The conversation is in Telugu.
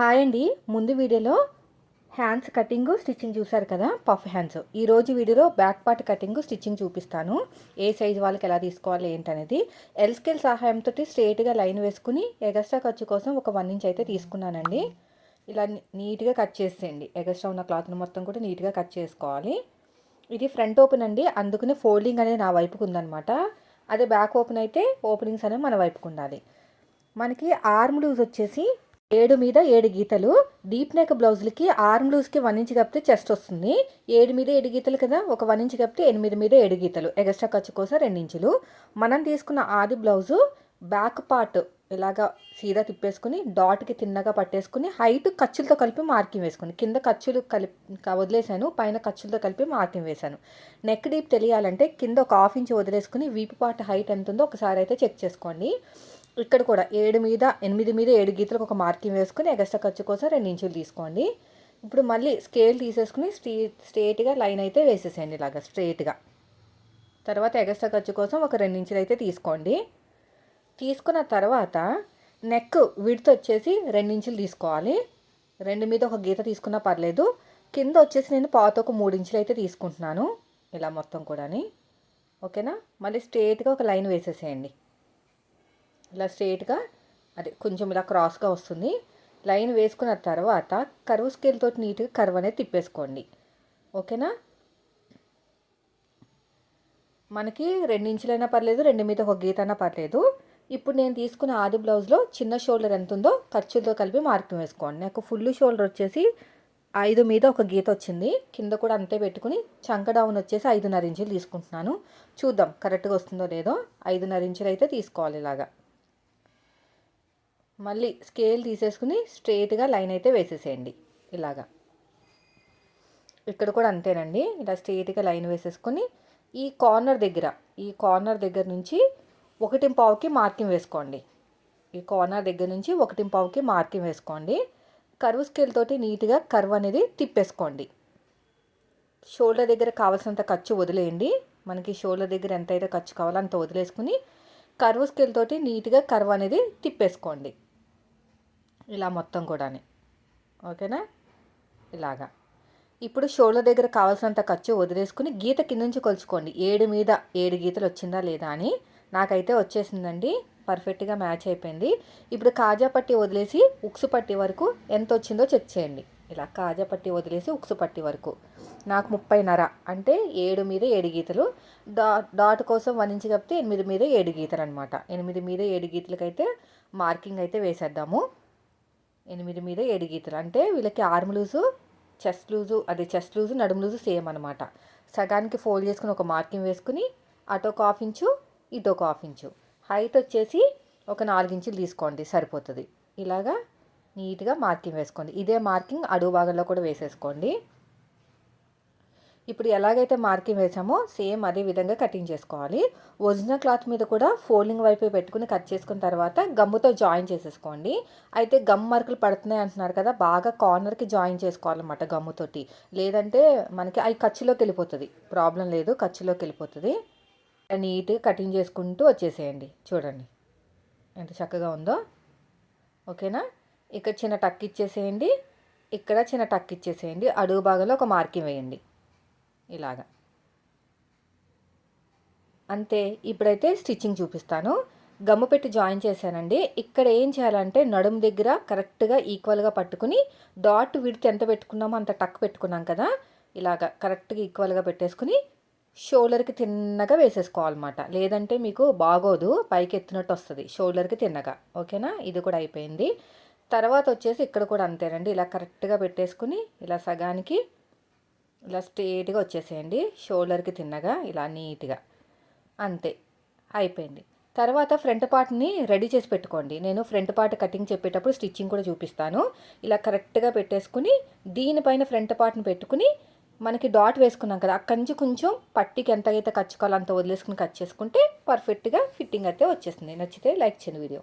హాయ్ అండి. ముందు వీడియోలో హ్యాండ్స్ కటింగ్ స్టిచ్చింగ్ చూసారు కదా పఫ్ హ్యాండ్స్. ఈరోజు వీడియోలో బ్యాక్ పార్ట్ కటింగ్ స్టిచ్చింగ్ చూపిస్తాను. ఏ సైజ్ వాళ్ళకి ఎలా తీసుకోవాలి ఏంటనేది. ఎల్ స్కేల్ సహాయంతో స్ట్రేట్గా లైన్ వేసుకుని ఎగస్ట్రా ఖర్చు కోసం ఒక వన్ ఇంచ్ అయితే తీసుకున్నానండి. ఇలా నీట్గా కట్ చేసేయండి. ఎగస్ట్రా ఉన్న క్లాత్ని మొత్తం కూడా నీట్గా కట్ చేసుకోవాలి. ఇది ఫ్రంట్ ఓపెన్ అండి. అందుకునే ఫోల్డింగ్ అనేది నా వైపుకు ఉందనమాట అదే బ్యాక్ ఓపెన్ అయితే ఓపెనింగ్స్ అనేవి మన వైపుకు ఉండాలి. మనకి ఆర్మ్ లూజ్ వచ్చేసి ఏడు మీద ఏడు గీతలు. డీప్ నెక్ బ్లౌజులకి ఆర్మ్ లూజ్కి వన్ ఇంచ్ కప్పితే చెస్ట్ వస్తుంది. ఏడు మీద ఏడు గీతలు కదా ఒక వన్ ఇంచ్ కప్పితే ఎనిమిది మీద ఏడు గీతలు. ఎగస్ట్రా ఖర్చు కోసం రెండు ఇంచులు. మనం తీసుకున్న ఆది బ్లౌజు బ్యాక్ పార్ట్ ఇలాగా సీదా తిప్పేసుకుని డాట్కి తిన్నగా పట్టేసుకుని హైట్ ఖర్చులతో కలిపి మార్కింగ్ వేసుకుని కింద ఖర్చులు కలిపి వదిలేశాను పైన ఖర్చులతో కలిపి మార్కింగ్ వేశాను. నెక్ డీప్ తెలియాలంటే కింద ఒక హాఫ్ ఇంచ్ వదిలేసుకుని వీపు పార్ట్ హైట్ ఎంత ఉందో ఒకసారి అయితే చెక్ చేసుకోండి. ఇక్కడ కూడా ఏడు మీద ఎనిమిది మీద ఏడు గీతలకు ఒక మార్కింగ్ వేసుకుని ఎగస్ట్రా ఖర్చు కోసం రెండు ఇంచులు తీసుకోండి. ఇప్పుడు మళ్ళీ స్కేల్ తీసేసుకుని స్ట్రీ స్ట్రేట్గా లైన్ అయితే వేసేసేయండి ఇలాగా స్ట్రేట్గా. తర్వాత ఎగస్ట్రా ఖర్చు కోసం ఒక రెండు ఇంచులు అయితే తీసుకోండి. తీసుకున్న తర్వాత నెక్ విడ్త్ వచ్చేసి రెండు ఇంచులు తీసుకోవాలి. రెండు మీద ఒక గీత తీసుకున్నా పర్లేదు. కింద వచ్చేసి నేను పాత ఒక మూడు ఇంచులు అయితే తీసుకుంటున్నాను. ఇలా మొత్తం కూడాని. ఓకేనా? మళ్ళీ స్ట్రేట్గా ఒక లైన్ వేసేసేయండి. ఇలా స్ట్రేట్గా అదే కొంచెం ఇలా క్రాస్గా వస్తుంది. లైన్ వేసుకున్న తర్వాత కరువు స్కేల్తో నీట్గా కర్వ్ అనేది తిప్పేసుకోండి. ఓకేనా? మనకి రెండు ఇంచులైనా పర్లేదు రెండు మీద ఒక గీత అయినా పర్లేదు. ఇప్పుడు నేను తీసుకున్న ఆది బ్లౌజ్లో చిన్న షోల్డర్ ఎంత ఉందో ఖర్చులతో కలిపి మార్కింగ్ వేసుకోండి. నాకు ఫుల్ షోల్డర్ వచ్చేసి ఐదు మీద ఒక గీత వచ్చింది. కింద కూడా అంతే పెట్టుకుని చంక డౌన్ వచ్చేసి ఐదున్నర ఇంచులు తీసుకుంటున్నాను. చూద్దాం కరెక్ట్గా వస్తుందో లేదో. ఐదున్నర ఇంచులు అయితే తీసుకోవాలి ఇలాగా. మళ్ళీ స్కేల్ తీసేసుకుని స్ట్రేట్గా లైన్ అయితే వేసేసేయండి. ఇలాగా. ఇక్కడ కూడా అంతేనండి. ఇలా స్ట్రేట్గా లైన్ వేసేసుకొని ఈ కార్నర్ దగ్గర ఈ కార్నర్ దగ్గర నుంచి ఒకటి పావుకి మార్కింగ్ వేసుకోండి. ఈ కార్నర్ దగ్గర నుంచి ఒకటి పావుకి మార్కింగ్ వేసుకోండి. కర్వ్ స్కేల్ తోటి నీట్గా కర్వ్ అనేది తిప్పేసుకోండి. షోల్డర్ దగ్గర కావాల్సినంత ఖర్చు వదిలేయండి. మనకి షోల్డర్ దగ్గర ఎంత అయితే ఖర్చు కావాలో అంత వదిలేసుకుని కర్వ్ స్కేల్ తోటి నీట్గా కర్వ్ అనేది తిప్పేసుకోండి. ఇలా మొత్తం కూడా ఓకేనా? ఇలాగా. ఇప్పుడు షోల్డర్ దగ్గర కావాల్సినంత ఖర్చు వదిలేసుకుని గీత కింద నుంచి కొలుచుకోండి. ఏడు మీద ఏడు గీతలు వచ్చిందా లేదా అని. నాకైతే వచ్చేసిందండి. పర్ఫెక్ట్గా మ్యాచ్ అయిపోయింది. ఇప్పుడు కాజా పట్టి వదిలేసి ఉక్సు పట్టి వరకు ఎంత వచ్చిందో చెక్ చేయండి. ఇలా కాజా పట్టి వదిలేసి ఉక్సు పట్టి వరకు. నాకు ముప్పైన్నర అంటే ఏడు మీద ఏడు గీతలు. డా డాట్ కోసం వన్ ఇంచ్ కప్పితే ఎనిమిది మీద ఏడు గీతలు అనమాట ఎనిమిది మీద ఏడు గీతలకైతే మార్కింగ్ అయితే వేసేద్దాము. ఎనిమిది మీద ఏడు గీతలు. అంటే వీళ్ళకి ఆర్మ్ లూజు చెస్ట్ లూజు అదే చెస్ట్ లూజు నడుము లూజు సేమ్ అనమాట సగానికి ఫోల్డ్ చేసుకుని ఒక మార్కింగ్ వేసుకుని అటు ఒక హాఫ్ ఇంచు ఇటు ఒక హాఫ్ ఇంచు. హైట్ వచ్చేసి ఒక నాలుగు ఇంచులు తీసుకోండి సరిపోతుంది. ఇలాగా నీట్గా మార్కింగ్ వేసుకోండి. ఇదే మార్కింగ్ అడుగు భాగంలో కూడా వేసేసుకోండి. ఇప్పుడు ఎలాగైతే మార్కింగ్ వేసామో సేమ్ అదే విధంగా కటింగ్ చేసుకోవాలి. ఒరిజినల్ క్లాత్ మీద కూడా ఫోల్డింగ్ వైపు పెట్టుకుని కట్ చేసుకున్న తర్వాత గమ్ముతో జాయిన్ చేసేసుకోండి. అయితే గమ్ మార్కులు పడుతున్నాయి అంటున్నారు కదా బాగా కార్నర్కి జాయిన్ చేసుకోవాలన్నమాట గమ్ముతోటి. లేదంటే మనకి అవి ఖర్చులోకి వెళ్ళిపోతుంది. ప్రాబ్లం లేదు ఖర్చులోకి వెళ్ళిపోతుంది. నీట్గా కటింగ్ చేసుకుంటూ వచ్చేసేయండి. చూడండి. ఎంత చక్కగా ఉందో. ఓకేనా? ఇక్కడ చిన్న టక్ ఇచ్చేసేయండి. ఇక్కడ చిన్న టక్ ఇచ్చేసేయండి. అడుగు భాగంలో ఒక మార్కింగ్ వేయండి. ఇలాగా. అంతే ఇప్పుడైతే స్టిచ్చింగ్ చూపిస్తాను. గమ్ము పెట్టి జాయిన్ చేశానండి. ఇక్కడ ఏం చేయాలంటే నడుము దగ్గర కరెక్ట్గా ఈక్వల్గా పట్టుకుని డాట్ విడితే ఎంత పెట్టుకున్నామో అంత టక్ పెట్టుకున్నాం కదా ఇలాగ కరెక్ట్గా ఈక్వల్గా పెట్టేసుకుని షోల్డర్కి తిన్నగా వేసేసుకోవాలన్నమాట. లేదంటే మీకు బాగోదు పైకి ఎత్తినట్టు వస్తుంది షోల్డర్కి తిన్నగా. ఓకేనా? ఇది కూడా అయిపోయింది. తర్వాత వచ్చేసి ఇక్కడ కూడా అంతేనండి. ఇలా కరెక్ట్గా పెట్టేసుకుని ఇలా సగానికి ఇలా స్ట్రేట్గా వచ్చేసేయండి. షోల్డర్కి తిన్నగా ఇలా నీట్గా. అంతే. అయిపోయింది. తర్వాత ఫ్రంట్ పార్ట్ని రెడీ చేసి పెట్టుకోండి. నేను ఫ్రంట్ పార్ట్ కటింగ్ చెప్పేటప్పుడు స్టిచ్చింగ్ కూడా చూపిస్తాను. ఇలా కరెక్ట్గా పెట్టేసుకుని దీనిపైన ఫ్రంట్ పార్ట్ని పెట్టుకుని మనకి డాట్ వేసుకున్నాం కదా అక్కడి నుంచి కొంచెం పట్టికి ఎంత అయితే కచ్చుకోవాలో అంత వదిలేసుకుని కట్ చేసుకుంటే పర్ఫెక్ట్గా ఫిట్టింగ్ అయితే వచ్చేస్తుంది. నచ్చితే లైక్ చేయండి వీడియో.